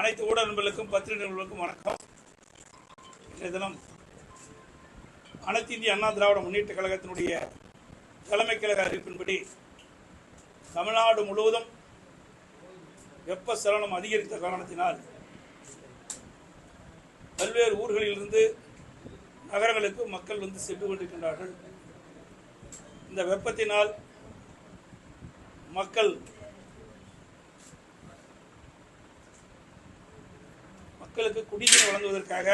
அனைத்து ஊடக நண்பர்களுக்கும் பத்திரிகை நண்பர்களுக்கும் வணக்கம். இன்றைய தினம் அனைத்து இந்திய அண்ணா திராவிட முன்னேற்ற கழகத்தினுடைய தலைமை கழக அறிவிப்பின்படி தமிழ்நாடு முழுவதும் வெப்ப சலனம் அதிகரித்த காரணத்தினால் பல்வேறு ஊர்களிலிருந்து நகரங்களுக்கு மக்கள் வந்து சென்று கொண்டிருக்கின்றார்கள். இந்த வெப்பத்தினால் மக்கள் மக்களுக்கு குடிநீர் வழங்குவதற்காக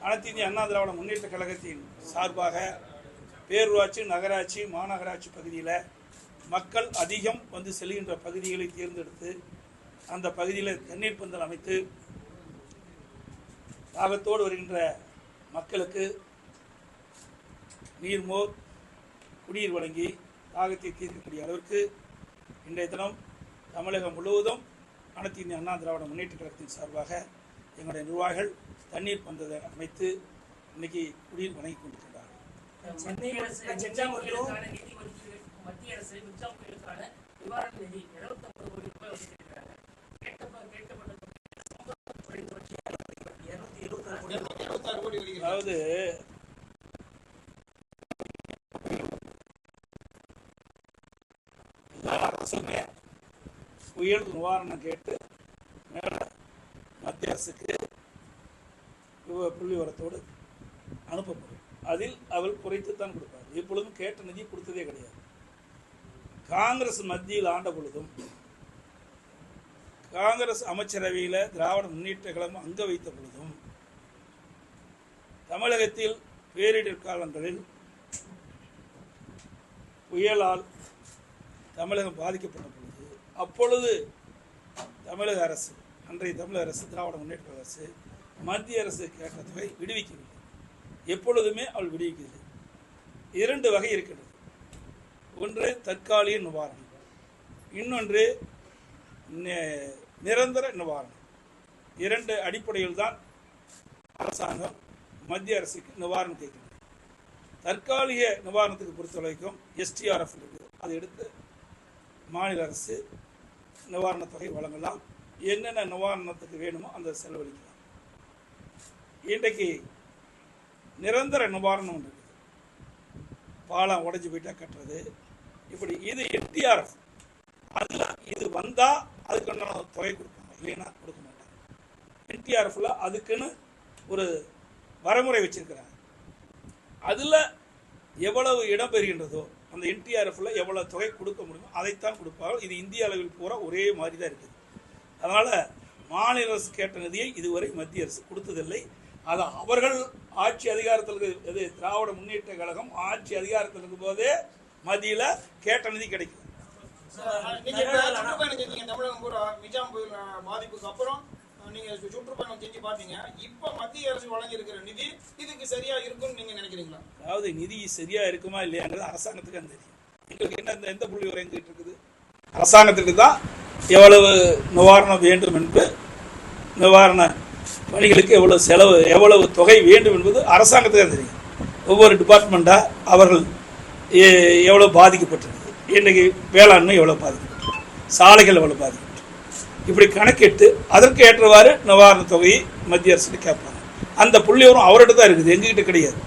அனைத்து இந்திய அண்ணா திராவிட முன்னேற்ற கழகத்தின் சார்பாக பேரூராட்சி நகராட்சி மாநகராட்சி பகுதியில் மக்கள் அதிகம் வந்து செல்கின்ற பகுதிகளை தேர்ந்தெடுத்து அந்த பகுதியில் தண்ணீர் பந்தல் அமைத்து தாகத்தோடு வருகின்ற மக்களுக்கு நீர்மோர் குடிநீர் வழங்கி தாகத்தை தீர்க்கக்கூடிய அளவிற்கு இன்றைய தினம் தமிழகம் முழுவதும் அனைத்து இந்திய அண்ணா திராவிட முன்னேற்ற கழகத்தின் சார்பாக எங்களுடைய நிர்வாகிகள் தண்ணீர் பந்ததை அமைத்து இன்னைக்கு குடிநீர் வழங்கி கொண்டிருக்கிறார்கள் மத்திய அரசு மின்சார புயலுக்கான நிதி ஒதுக்கீடு மத்திய அரசு மின்சார புயலுக்கான நிவாரண நிதி 250 கோடி ரூபாய் ஒதுக்கியிருக்கிறாங்க கேட்கப்ப- கேட்கப்பட்ட தொகை குறைந்தபட்சம் 276 கோடி அதாவது எல்லா அரசுமே புயல் நிவாரணம் கேட்டு மேலே மத்திய அரசுக்கு புள்ளி உரத்தோடு அனுப்பப்படும். அதில் அவள் குறைத்துத்தான் கொடுப்பார். எப்பொழுதும் கேட்ட நிதி கொடுத்ததே கிடையாது. காங்கிரஸ் மத்தியில் ஆண்ட பொழுதும் காங்கிரஸ் அமைச்சரவையில் திராவிட முன்னேற்ற கழகம் அங்க வைத்த பொழுதும் தமிழகத்தில் பேரிடர் காலங்களில் புயலால் தமிழகம் பாதிக்கப்பட்ட அப்பொழுது தமிழக அரசு அன்றைய தமிழக அரசு திராவிட முன்னேற்ற அரசு மத்திய அரசு கேட்ட தொகை விடுவிக்கவில்லை. எப்பொழுதுமே அவள் விடுவிக்கவில்லை. இரண்டு வகை இருக்கின்றது ஒன்று தற்காலிக நிவாரணம். இன்னொன்று நிரந்தர நிவாரணம். இரண்டு அடிப்படையில் தான் அரசாங்கம் மத்திய அரசுக்கு நிவாரணம் கேட்கிறது. தற்காலிக நிவாரணத்துக்கு பொறுத்த வரைக்கும் எஸ்டிஆர்எஃப் இருக்குது அதை எடுத்து மாநில அரசு நிவாரணத் தொகை வழங்கலாம். என்னென்ன நிவாரணத்துக்கு வேணுமோ அந்த செலவழிக்கலாம். இன்றைக்கு நிரந்தர நிவாரணம் ஒன்று இருக்குது. பாலம் உடஞ்சி போயிட்டா கட்டுறது. இப்படி இது என்டிஆர்எஃப் அதில் இது வந்தால் அதுக்குண்டான தொகை கொடுப்பாங்க. இல்லைன்னா கொடுக்க மாட்டாங்க. என்டிஆர்எஃப்ல அதுக்குன்னு ஒரு வரைமுறை வச்சிருக்கிறாங்க. அதில் எவ்வளவு இடம் பெறுகின்றதோ அந்த என்டிஆர்எஃப்ல எவ்வளவு தொகை கொடுக்க முடியுமோ அதைத்தான் கொடுப்பார்கள். இது இந்திய அளவில் பூரா ஒரே மாதிரி தான் இருக்குது. அதனால் மாநில அரசு கேட்ட நிதியை இதுவரை மத்திய அரசு கொடுத்ததில்லை. அது அவர்கள் ஆட்சி அதிகாரத்தில் இது திராவிட முன்னேற்ற கழகம் ஆட்சி அதிகாரத்தில் இருக்கும்போதே மத்தியில் கேட்ட நிதி கிடைக்கும் பாதிப்புக்கு அப்புறம் நீங்க சுற்றுப்பயணம் செஞ்சு பாத்தீங்க இப்ப மத்திய அரசு வழங்கி இருக்கிற நிதி இதுக்கு சரியா இருக்கும்னு நீங்க நினைக்கிறீங்களா? அதாவது நிதி சரியா இருக்குமா இல்லையாங்கிறது அரசாங்கத்துக்கு அந்த தெரியும். எங்களுக்கு என்ன இந்த எந்த புள்ளி வரை இருக்குது? அரசாங்கத்துக்கு தான் எவ்வளவு நிவாரணம் வேண்டும் என்று நிவாரண பணிகளுக்கு எவ்வளவு செலவு எவ்வளவு தொகை வேண்டும் என்பது அரசாங்கத்துக்கு தான் தெரியும். ஒவ்வொரு டிபார்ட்மெண்ட்டாக அவர்கள் எவ்வளோ எவ்வளவு பாதிக்கப்பட்டிருக்கு? இன்றைக்கி வேளாண்மை எவ்வளோ பாதிக்கப்பட்டிருக்கு? சாலைகள் எவ்வளோ பாதிக்கப்பட்டிருக்கு? இப்படி கணக்கிட்டு அதற்கு ஏற்றவாறு நிவாரணத் தொகையை மத்திய அரசு கேட்பாங்க. அந்த புள்ளிவரம் அவர்கிட்ட தான் இருக்குது எங்ககிட்ட கிடையாது.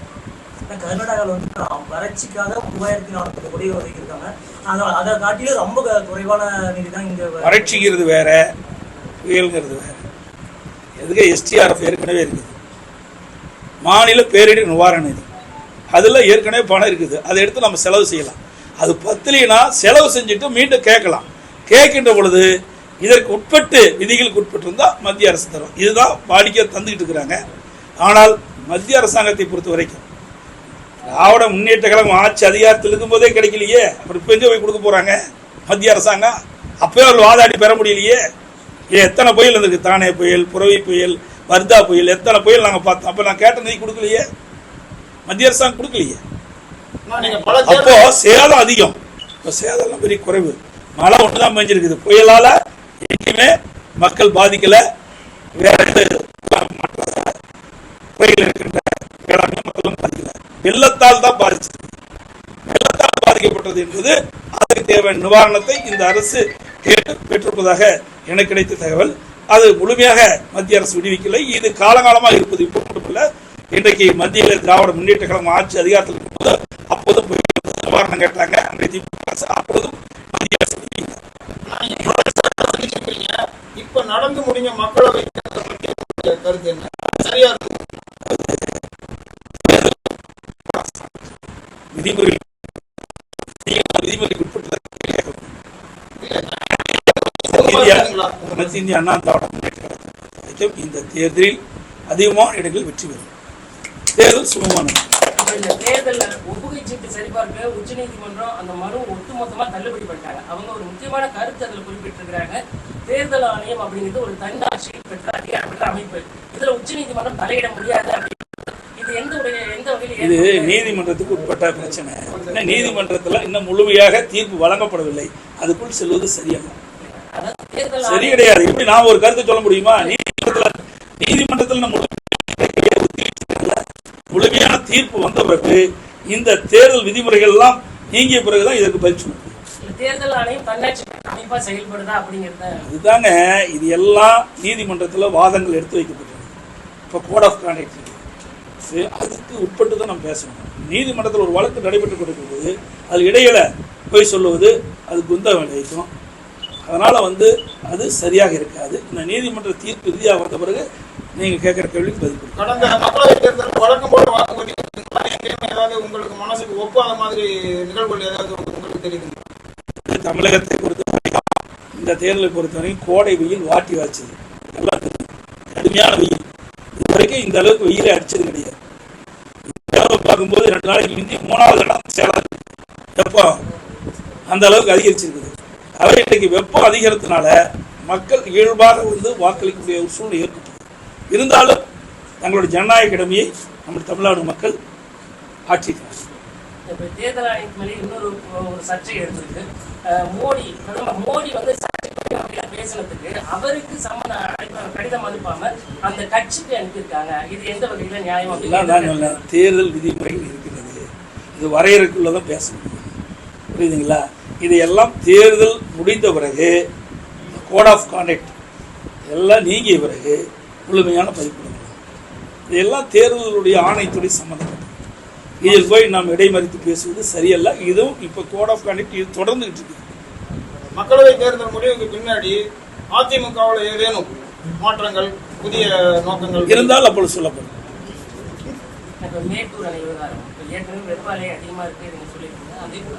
கர்நாடகாவில் வந்து வறட்சிக்காக மூவாயிரத்தி நானூறு கோடி ஒதுக்கியிருக்காங்க அதை அதை காட்டிலும் ரொம்ப குறைவான நிதி தான் இங்க வறட்சிங்கிறது வேற புயல்ங்கிறது வேற. எதுக்கு எஸ்டிஆர்எஃப் ஏற்கனவே இருக்குது. மாநில பேரிடர் நிவாரண நிதி. அதில் ஏற்கனவே பணம் இருக்குது. அதை எடுத்து நம்ம செலவு செய்யலாம். அது பத்தலைனா செலவு செஞ்சுட்டு மீண்டும் கேட்கலாம். கேட்கின்ற பொழுது இதற்கு உட்பட்டு விதிகளுக்கு உட்பட்டு இருந்தால் மத்திய அரசு தரும். இதுதான் வாடிக்கை தந்துக்கிட்டு இருக்கிறாங்க. ஆனால் மத்திய அரசாங்கத்தை பொறுத்த வரைக்கும் திராவிட முன்னேற்ற கழகம் ஆட்சி அதிகாரத்தில் இருக்கும்போதே கிடைக்கலையே. அப்புறம் இப்போ எங்கே போய் கொடுக்க போறாங்க? மத்திய அரசாங்கம். அப்பவே ஒரு வாதாடி பெற முடியலையே. எத்தனை புயல் இருந்திருக்கு தானே புயல் புரவி புயல் வர்தா புயல் எத்தனை புயல் நாங்கள் பார்த்தோம். அப்போ நான் கேட்ட நிதி கொடுக்கலையே. மத்திய அரசாங்கம் கொடுக்கலையே. அப்போ சேதம் அதிகம். இப்போ சேதம்லாம் பெரிய குறைவு. மழை ஒன்று தான் பெஞ்சிருக்குது. புயலால எங்கேயுமே மக்கள் பாதிக்கல. வேற இருக்கின்ற வேளாண்மை மக்களும் பாதிக்கல. வெள்ளத்தால் தான் பாதிச்சது. வெள்ளத்தால் பாதிக்கப்பட்டது என்பது அதுக்கு தேவையான நிவாரணத்தை இந்த அரசு கேட்டு பெற்றிருப்பதாக எனக்கு கிடைத்த தகவல். அது முழுமையாக மத்திய அரசு விடுவிக்கலை. இது காலகாலமாக இருப்பது இப்போ மட்டுமல்ல. இன்றைக்கு மத்தியில் திராவிட முன்னேற்ற கழகம் ஆட்சி அதிகாரத்தில் இருக்கும்போது அப்போதும் போய் நிவாரணம் கேட்டாங்க. அன்றைய திமுக அரசு அப்போதும் மத்திய அரசு விடுவிக்கல. அறிவிச்சிருக்கீங்க. இப்ப நடந்து முடிஞ்ச மக்களவை கருத்து என்ன? சரியா இருக்கு. விதிமுறை விதிமுறைக்கு உட்பட்டு இந்தியா அனைத்து இந்திய அண்ணா திராவிட முன்னேற்ற கழகத்தை பொறுத்தவரைக்கும் இந்த தேர்தலில் அதிகமான இடங்களில் வெற்றி பெறும். தேர்தல் சுகமானது தேர்தல்ல ஒப்புகை சீட்டு சரிபார்க்க உச்சநீதிமன்றம் அந்த மனு ஒட்டுமொத்தமா தள்ளுபடி பண்ணிட்டாங்க. அவங்க ஒரு முக்கியமான கருத்து அதுல குறிப்பிட்டிருக்கிறாங்க. தேர்தல் ஆணையம் அப்படிங்கிறது ஒரு தன்னாட்சி பெற்ற அதிகாரம் பெற்ற அமைப்பு. இதுல உச்சநீதிமன்றம் தலையிட முடியாது இது எந்த உடைய எந்த வகையில் இது ஏற்புடையது? நீதிமன்றத்துக்கு உட்பட்ட பிரச்சனை. நீதிமன்றத்தில் இன்னும் முழுமையாக தீர்ப்பு வழங்கப்படவில்லை. அதுக்குள் செல்வது சரியல்ல சரி கிடையாது. எப்படி நான் ஒரு கருத்து சொல்ல முடியுமா? நீதிமன்றத்தில் நீதிமன்றத்தில் நம்ம முழுமையான தீர்ப்பு வந்த பிறகு இந்த தேர்தல் விதிமுறைகள் எல்லாம் நீங்கிய பிறகுதான் இதற்கு. இந்த தேர்தல் ஆணையம் தன்னாட்சி அமைப்பா செயல்படுதா அப்படிங்கறத அதுதாங்க இது எல்லாம் நீதிமன்றத்தில் வாதங்கள் எடுத்து வைக்கப்பட்டது இப்போ கோட் ஆஃப் கான்டக்ட் அதுக்கு உட்பட்டு தான் நம்ம பேசணும். நீதிமன்றத்தில் ஒரு வழக்கு நடைபெற்று கொண்டிருக்கும்போது அது இடையில போய் சொல்லுவது அது குந்த விளைவிக்கும் அதனால வந்து அது சரியாக இருக்காது. இந்த நீதிமன்ற தீர்ப்பு இறுதியாக வந்த பிறகு நீங்க கேட்குற கேள்விக்கு பதில் கடந்த மக்களவை தேர்தல் வழக்கம் போல உங்களுக்கு மனசுக்கு ஒப்பாத மாதிரி நிகழ்வுகள் ஏதாவது உங்களுக்கு தெரியுதுங்களா? தமிழகத்தை பொறுத்தவரைக்கும் இந்த தேர்தலை பொறுத்தவரைக்கும் கோடை வெயில் வாட்டி வாய்ச்சது. நல்லா கடுமையான வெயில். இது வரைக்கும் இந்த அளவுக்கு வெயிலை அடிச்சது கிடையாது. பார்க்கும்போது ரெண்டு நாளைக்கு முந்தி மூணாவது இடம் சேலம் வெப்பம் அந்த அளவுக்கு அதிகரிச்சிருக்குது. அவை இன்றைக்கு வெப்பம் அதிகரித்தனால மக்கள் இயல்பாக வந்து வாக்களிக்கக்கூடிய ஒரு சூழ்நிலை ஏற்பட்டது. இருந்தாலும் தங்களுடைய ஜனநாயக கடமையை நம்ம தமிழ்நாடு மக்கள் ஆட்சிக்கிறார் தேர்தல் ஆணையத்து மேலே இன்னொரு ஒரு சர்ச்சை எடுத்திருக்கு மோடி பிரதமர் மோடி வந்து பேசினதுக்கு அவருக்கு சம்மந்த அழைப்பு- கடிதம் அனுப்பாம அந்த கட்சிக்கு அனுப்பியிருக்காங்க. இது எந்த வகையில நியாயம் தேர்தல் விதிமுறைகள் இருக்கிறது. இது வரையறுக்குள்ளதான் பேச முடியும் புரியுதுங்களா? இதையெல்லாம் தேர்தல் முடிந்த பிறகு கோட் ஆஃப் கான்டக்ட் எல்லாம் நீங்கிய பிறகு முழுமையான பதிப்பு இதெல்லாம் தேர்தலுடைய ஆணையத்துடைய சம்மந்தப்பட்டது. இதில் போய் நாம் இடைமறித்து பேசுவது சரியல்ல. இதுவும் இப்போ கோட் ஆஃப் கான்டக்ட் இது தொடர்ந்துகிட்டு இருக்கு. மக்களவை தேர்தல் முடிவுக்கு பின்னாடி அதிமுகவில் ஏதேனும் மாற்றங்கள் புதிய நோக்கங்கள்? இருந்தால் அப்பொழுது சொல்லப்படும். மேட்டூர் அணை விவகாரம். ஏற்கனவே வெப்ப அலை அதிகமா இருக்கு நீங்க சொல்லியிருக்கீங்க. அதே போல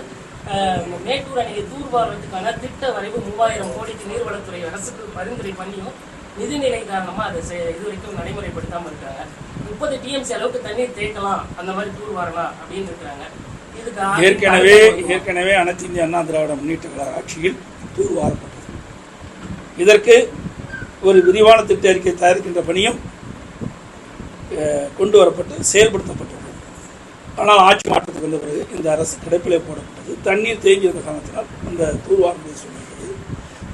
மேட்டூர் அணையை தூர்வாரத்துக்கான திட்ட வரைவு மூவாயிரம் கோடிக்கு நீர்வளத்துறை அரசுக்கு பரிந்துரை பண்ணியும் நிதிநிலை காரணமா அதை இது வரைக்கும் நடைமுறைப்படுத்தாம இருக்காங்க. முப்பது டிஎம்சி அளவுக்கு தண்ணீர் தேக்கலாம் அந்த மாதிரி தூர் வரலாம் அப்படின்னு ஆணையம் ஏற்கனவே ஏற்கனவே அனைத்து இந்திய அண்ணா திராவிட முன்னேற்ற கழக ஆட்சியில் தூர்வாரப்பட்டது. இதற்கு ஒரு விரிவான திட்ட அறிக்கை தயாரிக்கின்ற பணியும் கொண்டு வரப்பட்டு செயல்படுத்தப்பட்டது ஆனால் ஆட்சி மாற்றத்துக்கு வந்த பிறகு இந்த அரசு கிடைப்பிலே போடப்பட்டது. தண்ணீர் தேங்கியிருந்த காரணத்தினால் இந்த தூர்வாரம் சொல்லியிருக்கிறது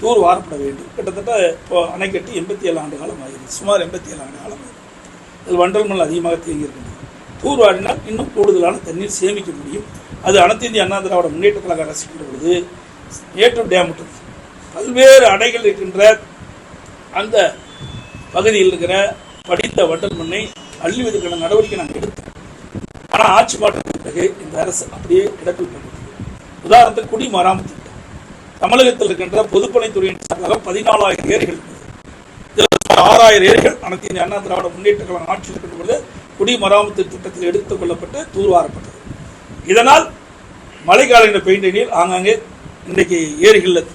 தூர் வாரப்பட வேண்டும். கிட்டத்தட்ட இப்போ அணைக்கட்டு எண்பத்தி ஏழு ஆண்டு காலம் ஆகிறது சுமார் எண்பத்தி ஏழு ஆண்டு காலம் ஆகிறது இதில் வண்டல் மண் அதிகமாக தேங்கியிருக்கின்றது தூர் வாரினால் இன்னும் கூடுதலான தண்ணீர் சேமிக்க முடியும். அது அனைத்து இந்திய அண்ணா திராவிட முன்னேற்ற கழக அரசு இருக்கின்ற பொழுது மேட்டூர் டேம் விட்டது. பல்வேறு அடைகள் இருக்கின்ற அந்த பகுதியில் இருக்கிற படித்த வண்டல் மண்ணை அள்ளிவதற்கான நடவடிக்கை நாங்கள் எடுத்தோம். ஆனால் ஆட்சி மாற்றத்தின் பிறகு இந்த அரசு அப்படியே கிடப்பில் உதாரணத்துக்கு உதாரணத்துக்கு குடிமராமத்து திட்டம். தமிழகத்தில் இருக்கின்ற பொதுப்பணித்துறையின் சார்பாக பதினாலாயிரம் ஏரிகள் இதில் ஆறாயிரம் ஏரிகள் அனைத்து இந்திய அண்ணா திராவிட முன்னேற்ற கழகம் ஆட்சி இருக்கின்ற பொழுது குடிமராமத்து திட்டத்தில் எடுத்துக் கொள்ளப்பட்டு தூர்வாரப்பட்டது. இதனால் மழைக்காலங்களில் பெய்த நீர் ஆங்காங்கே இன்றைக்கு ஏரிகளில்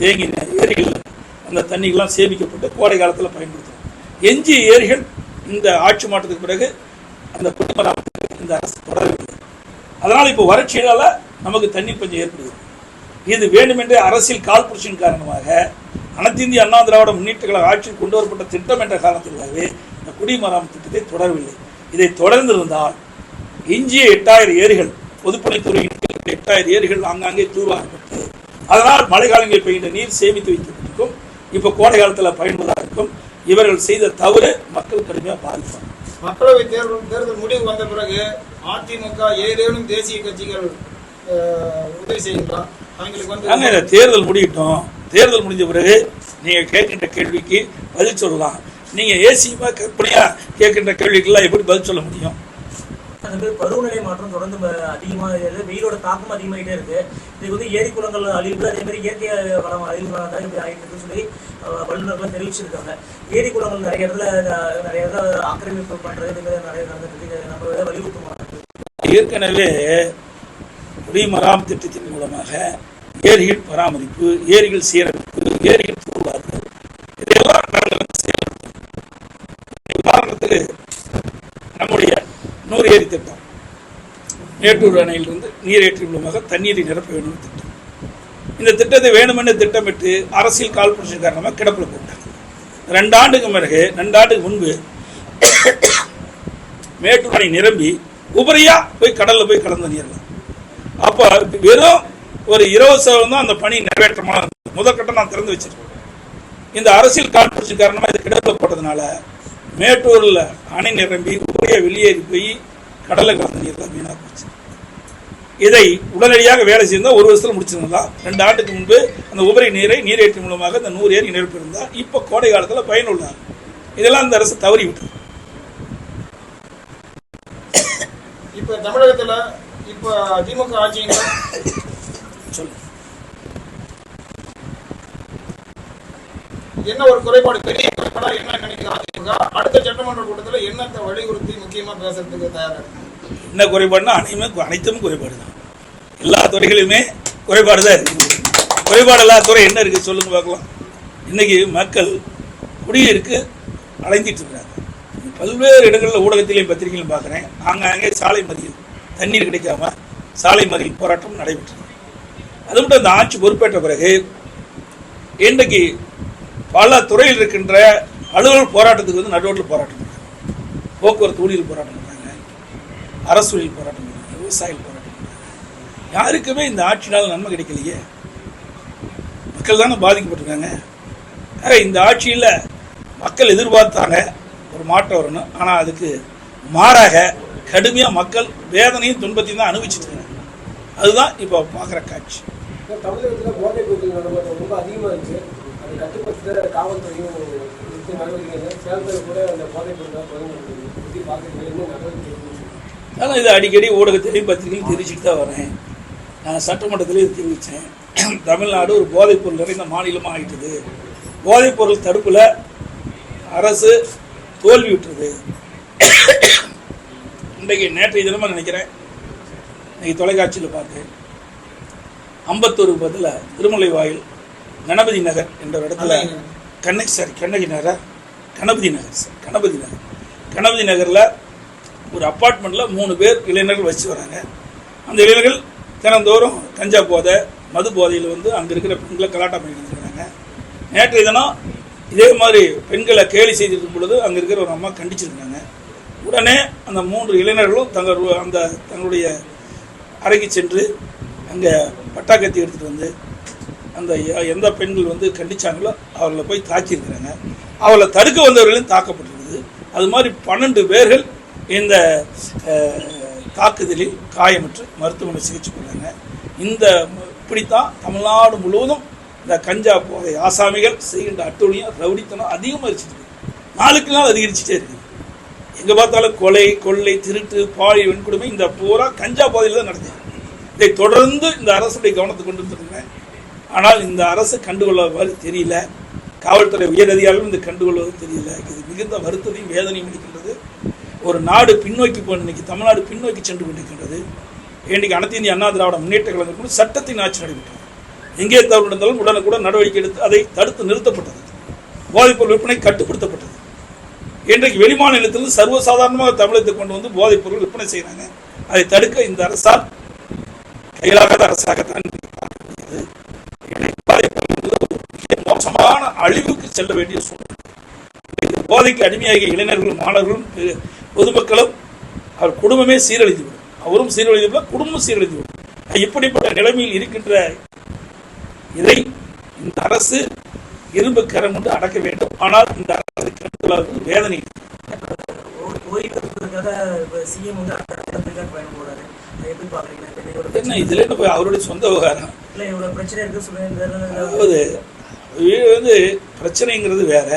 தேங்கின ஏரிகளில் அந்த தண்ணிகள்லாம் சேமிக்கப்பட்டு கோடை காலத்தில் பயன்படுத்தும் எஞ்சிய ஏரிகள் இந்த ஆட்சி மாற்றத்துக்கு பிறகு அந்த குடிமராமத்து இந்த அரசு தொடரவில்லை அதனால் இப்போ வறட்சியினால் நமக்கு தண்ணி பஞ்சம் ஏற்படுது இது வேண்டுமென்றே அரசியல் கால்புரட்சியின் காரணமாக அனைத்திந்திய அண்ணா திராவிட முன்னேற்ற கழக ஆட்சியில் கொண்டு வரப்பட்ட திட்டம் என்ற காரணத்திற்காகவே இந்த குடிமராமத்து திட்டத்தை தொடரவில்லை. இதை தொடர்ந்திருந்தால் எஞ்சிய எட்டாயிரம் ஏரிகள் பொதுப்பணித்துறையின் எட்டாயிரம் ஏரிகள் ஆங்காங்கே தூர்வாரப்பட்டு அதனால் மழை காலங்களில் பெய்கின்ற நீர் சேமித்து வைக்கப்பட்டிருக்கும் இப்போ கோடை காலத்தில் பயன்படுவதாக இருக்கும். இவர்கள் செய்த தவறு மக்கள் கடுமையாக பாதிப்பாங்க மக்களவை தேர்தல் தேர்தல் முடிவு வந்த பிறகு அதிமுக ஏதேனும் தேசிய கட்சிகள் உதவி செய்யுங்களா? அவங்களுக்கு வந்து தேர்தல் முடியட்டும். தேர்தல் முடிஞ்ச பிறகு நீங்கள் கேட்கின்ற கேள்விக்கு பதில் சொல்லலாம். நீங்கள் ஏசியமா கற்பனையா கேட்கின்ற கேள்விக்கெல்லாம் எப்படி பதில் சொல்ல முடியும்? அந்த மாதிரி பருவநிலை மாற்றம் தொடர்ந்து அதிகமாக வெயிலோட தாக்கம் அதிகமாகிட்டே இருக்கு. இதுக்கு வந்து ஏரி குளங்கள் அழிவு அதே மாதிரி இயற்கை வளம் அழிவுகளாக இப்படி ஆகிட்டு இருக்குன்னு சொல்லி வல்லுநர்கள் தெரிவிச்சிருக்காங்க. ஏரி குளங்கள் நிறைய இடத்துல நிறைய இடத்துல ஆக்கிரமிப்பு பண்றது இது மாதிரி நிறைய நடந்துட்டு நம்ம வலியுறுத்தமாக ஏற்கனவே குடிமராம் திட்டத்தின் மூலமாக ஏரிகள் பராமரிப்பு ஏரிகள் சீரமைப்பு ஏரிகள் தூர்வார்கள் இதையெல்லாம் நாங்கள் வந்து உதாரணத்துக்கு நீரேறி திட்டம். மேட்டூர் அணையிலிருந்து நீரேற்றி மூலமாக தண்ணீரை நிரப்ப வேண்டும் திட்டம். இந்த திட்டத்தை வேணுமென்று திட்டமிட்டு அரசியல் காழ்ப்புணர்ச்சி காரணமாக கிடப்பில் போட்டாங்க. ரெண்டு ஆண்டுக்கு பிறகு ரெண்டு ஆண்டுக்கு முன்பு மேட்டூர் அணை நிரம்பி உபரியா போய் கடல்ல போய் கலந்து நீரலாம். அப்போ வெறும் ஒரு இருபது சதவீதம் தான் அந்த பணி நிறைவேற்றமான இருந்தது. முதற்கட்டம் நான் திறந்து வச்சிருக்கேன். இந்த அரசியல் காழ்ப்புணர்ச்சி காரணமாக இது கிடப்பில் போட்டதுனால மேட்டூரில் அணை நிரம்பி உபரியா வெளியேறி போய் கடல்ல கலந்து நீர் தான் வீணா போச்சு. இதை உடனடியாக வேலை செய்தால் ஒரு வருஷத்துல முடிச்சிருந்தா ரெண்டு ஆண்டுக்கு முன்பு அந்த உபரி நீரை நீரேற்றி மூலமாக இந்த நூறு ஏரி நிரப்பியிருந்தா இப்போ கோடை காலத்துல பயனுள்ளார். இதெல்லாம் இந்த அரசு தவறி விட்டது. இப்ப தமிழகத்துல இப்ப திமுக ஆட்சியில சொல்லு என்ன ஒரு குறைபாடு? பெரிய குறைபாடா என்ன நினைக்குது அடுத்த சட்டமன்ற கூட்டத்தில் என்னத்தை வலியுறுத்தி முக்கியமாக பேசுறதுக்கு தயாராக என்ன குறைபாடுனா அனைமே அனைத்தும் குறைபாடு தான் எல்லா துறைகளிலுமே குறைபாடு தான் இருக்குது குறைபாடு இல்லாத துறை என்ன இருக்குது சொல்லுங்க பார்க்கலாம். இன்னைக்கு மக்கள் குடியிருக்கு அலைஞ்சிட்டு இருக்கிறாங்க பல்வேறு இடங்களில் ஊடகத்திலையும் பத்திரிகையிலும் பார்க்குறேன். ஆங்காங்கே சாலை மறியல் தண்ணீர் கிடைக்காம சாலை மறியல் போராட்டம் நடைபெற்றது. அது மட்டும் இந்த ஆட்சி பொறுப்பேற்ற பிறகு இன்றைக்கு பல துறையில் இருக்கின்ற அலுவலர் போராட்டத்துக்கு வந்து நடுவோட்டில் போராட்டம் பண்ணுறாங்க. போக்குவரத்து ஊழியர் போராட்டம் பண்ணுறாங்க. அரசு ஊழியர் போராட்டம் பண்ணுறாங்க. விவசாயிகள் போராட்டம் பண்ணுறாங்க. யாருக்குமே இந்த ஆட்சினால் நன்மை கிடைக்கலையே. மக்கள் தானே பாதிக்கப்பட்டிருக்காங்க. இந்த ஆட்சியில் மக்கள் எதிர்பார்த்தாங்க ஒரு மாற்றம் வரணும். ஆனால் அதுக்கு மாறாக கடுமையாக மக்கள் வேதனையும் துன்பத்தையும் தான் அனுபவிச்சுட்டு இருக்காங்க. அதுதான் இப்போ பார்க்குற காட்சி. தமிழகத்தில் போதைப் பொருட்கள் ரொம்ப அதிகமாக இருந்துச்சு அதை கட்டுப்படுத்த காவல்துறையும் எடுத்து நடவடிக்கை சேலத்தில் கூட அந்த போதைப் பொருட்கள் குறைஞ்சிருக்கு சுற்றி பார்க்கறது இன்னும் நடவடிக்கை எடுக்கணும். ஆனால் இது அடிக்கடி ஊடகத்திலையும் பத்திரிகையும் தெரிவிச்சுட்டு தான் வரேன். நான் சட்டமன்றத்திலையும் தெரிவித்தேன் தமிழ்நாடு ஒரு போதைப் பொருள் நிறைந்த மாநிலமாக ஆகிட்டது போதைப் பொருள் தடுப்பில் அரசு தோல்வி விட்டுறது இன்றைக்கு நேற்றைய தினமாக நினைக்கிறேன். இன்னைக்கு தொலைக்காட்சியில் பார்த்தேன். அம்பத்தூருக்கு பதில் திருமலை வாயில் கணபதி நகர் என்ற இடத்துல கண்ணகி சார் கண்ணகி நகரா கணபதி நகர் சார் கணபதி நகர். கணபதி நகரில் ஒரு அப்பார்ட்மெண்ட்டில் மூணு பேர் இளைஞர்கள் வச்சு வராங்க. அந்த இளைஞர்கள் தினந்தோறும் கஞ்சா போதை மது போதையில் வந்து அங்கே இருக்கிற பெண்களை கலாட்டா பண்ணிட்டு இருக்கிறாங்க நேற்றைய தினம் இதே மாதிரி பெண்களை கேலி செய்திருக்கும் பொழுது அங்கே இருக்கிற ஒரு அம்மா கண்டிச்சிருக்காங்க உடனே அந்த மூன்று இளைஞர்களும் தங்கள் அந்த தங்களுடைய அறைக்கு சென்று அங்கே பட்டாக்கத்தி எடுத்துகிட்டு வந்து அந்த எந்த பெண்கள் வந்து கண்டிச்சாங்களோ அவர்களை போய் தாக்கியிருக்கிறாங்க. அவளை தடுக்க வந்தவர்களையும் தாக்கப்பட்டிருக்குது. அது மாதிரி பன்னெண்டு பேர்கள் இந்த தாக்குதலில் காயமுற்று மருத்துவமனை சிகிச்சை பண்ணாங்க இந்த இப்படித்தான் தமிழ்நாடு முழுவதும் இந்த கஞ்சா போதை ஆசாமிகள் செய்கின்ற அட்டூழியம் ரவுடித்தனம் அதிகமாகிடுச்சிட்டு இருக்குது நாளுக்கு நாள் அதிகரிச்சுட்டே இருக்குது. எங்கே பார்த்தாலும் கொலை கொள்ளை திருட்டு பாலியல் வெண்கொடுமை இந்த பூரா கஞ்சா போதையில் தான் நடந்தது இதை தொடர்ந்து இந்த அரசுடைய கவனத்தை கொண்டு வந்துருங்க. ஆனால் இந்த அரசு கண்டுகொள்ளாத தெரியல. காவல்துறை உயரதிகாரிகளும் இது கண்டுகொள்வது தெரியல. இது மிகுந்த வருத்தத்தையும் வேதனையும் அளிக்கின்றது. ஒரு நாடு பின்னோக்கி போன இன்னைக்கு தமிழ்நாடு பின்னோக்கி சென்று கொண்டிருக்கின்றது. இன்றைக்கு அனைத்து இந்திய அண்ணா திராவிட முன்னேற்ற கழகம் சட்டத்தின் ஆட்சி நடைபெற்றது. எங்கே தவறு நடந்தாலும் உடனுக்குடன் நடவடிக்கை எடுத்து அதை தடுத்து நிறுத்தப்பட்டது. போதைப்பொருள் விற்பனை கட்டுப்படுத்தப்பட்டது. இன்றைக்கு வெளிமாநிலத்திலிருந்து சர்வசாதாரணமாக தமிழகத்தை கொண்டு வந்து போதைப்பொருள் விற்பனை செய்கிறாங்க அதை தடுக்க இந்த அரசால் கையிலாகாத அரசாகத்தான் இன்றைக்கு பார்க்கப்படுகிறது. இன்றைக்கு போதைப் பொருள் என்பது ஒரு மிக மோசமான அழிவுக்கு செல்ல வேண்டிய சூழ்நிலை. இன்றைக்கு போதைக்கு அடிமையாகிய இளைஞர்களும் மாணவர்களும் பொதுமக்களும் அவர் குடும்பமே சீரழிந்து விடும் அவரும் சீரழிந்து விடும் குடும்பம் சீரழிந்து விடும் இப்படிப்பட்ட நிலைமையில் இருக்கின்ற இதை இந்த அரசு இரும்பு கரம் கொண்டு அடக்க வேண்டும். ஆனால் இந்த அரசு கண்டுகொள்ளாதது வேதனை. என்ன இதுல என்ன போய் அவருடைய சொந்த விவகாரம்? அதாவது அவைகள் வந்து பிரச்சனைங்கிறது வேறு.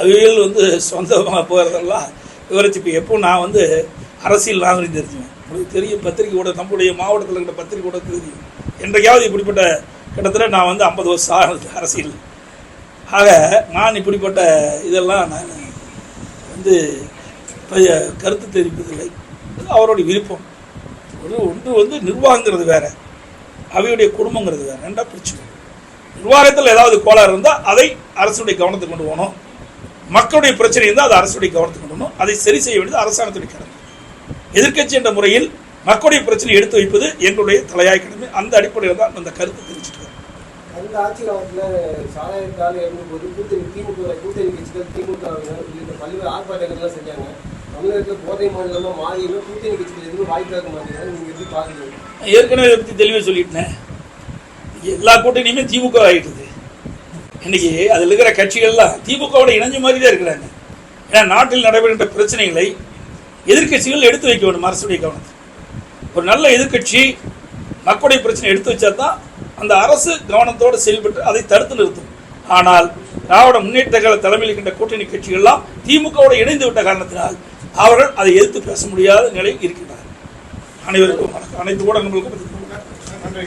அவைகள் வந்து சொந்தமாக போகிறதெல்லாம் விவரிச்சு இப்போ எப்போ நான் வந்து அரசியல் நாகரிகம் தெரிஞ்சுவேன். உங்களுக்கு தெரியும் பத்திரிக்கையோட நம்முடைய மாவட்டத்தில் இருக்கிற பத்திரிக்கையோட தெரியும். என்றைக்காவது இப்படிப்பட்ட கிட்டத்தட்ட நான் வந்து ஐம்பது வருஷம் ஆகுது அரசியல். ஆக நான் இப்படிப்பட்ட இதெல்லாம் நான் வந்து கருத்து தெரிவிப்பதில்லை. அவருடைய விருப்பம். ஒரு ஒன்று வந்து நிர்வாகங்கிறது வேறு. அவையுடைய குடும்பங்கிறது வேற. ரெண்டா பிரச்சனை நிர்வாகத்தில் ஏதாவது கோளாறு இருந்தால் அதை அரசுடைய கவனத்துக்கு கொண்டு போகணும். மக்களுடைய பிரச்சனை இருந்தால் அதை அரசுடைய கவனத்துக்கு கொண்டு போகணும் அதை சரி செய்ய வேண்டியது அரசாங்கத்துடைய கடமை. எதிர்க்கட்சி என்ற முறையில் மக்களுடைய பிரச்சனை எடுத்து வைப்பது எங்களுடைய தலையாய கடமை. அந்த அடிப்படையில் தான் அந்த கருத்து தெரிவிச்சிருக்கேன் அந்த ஆட்சி காலத்தில் சாராயத்தால் இறங்கும்போது கூட்டணி திமுக கூட்டணி கட்சிகள் திமுக உள்ளிட்ட பல்வேறு ஆர்ப்பாட்டங்கள்லாம் செஞ்சாங்க. தமிழகத்தில் போதை மாநிலமாக மாறியும் கூட்டணி கட்சிகள் எதுவும் வாய்ப்பு இருக்க மாட்டேங்கிறாங்க நீங்கள் எப்படி பார்க்குறீங்க ஏற்கனவே பற்றி தெளிவாக சொல்லிட்டேன். எல்லா கூட்டணியுமே திமுக ஆகிட்டுது இன்னைக்கு அதில் இருக்கிற கட்சிகள்லாம் திமுகவோட இணைஞ்ச மாதிரி தான் இருக்கிறாங்க. ஏன்னா நாட்டில் நடைபெறுகின்ற பிரச்சனைகளை எதிர்க்கட்சிகள் எடுத்து வைக்க வேண்டும் அரசுடைய கவனத்தை. ஒரு நல்ல எதிர்க்கட்சி மக்களுடைய பிரச்சனை எடுத்து வச்சா தான் அந்த அரசு கவனத்தோடு செயல்பட்டு அதை தடுத்து நிறுத்தும். ஆனால் திராவிட முன்னேற்ற கழக தலைமையில் இருக்கின்ற கூட்டணி கட்சிகள்லாம் திமுகவோடு இணைந்து விட்ட காரணத்தினால் அவர்கள் அதை எதிர்த்து பேச முடியாத நிலையில் இருக்கின்றனர் அனைவருக்கும் வணக்கம். அனைத்து ஊடகங்களுக்கும் நன்றி.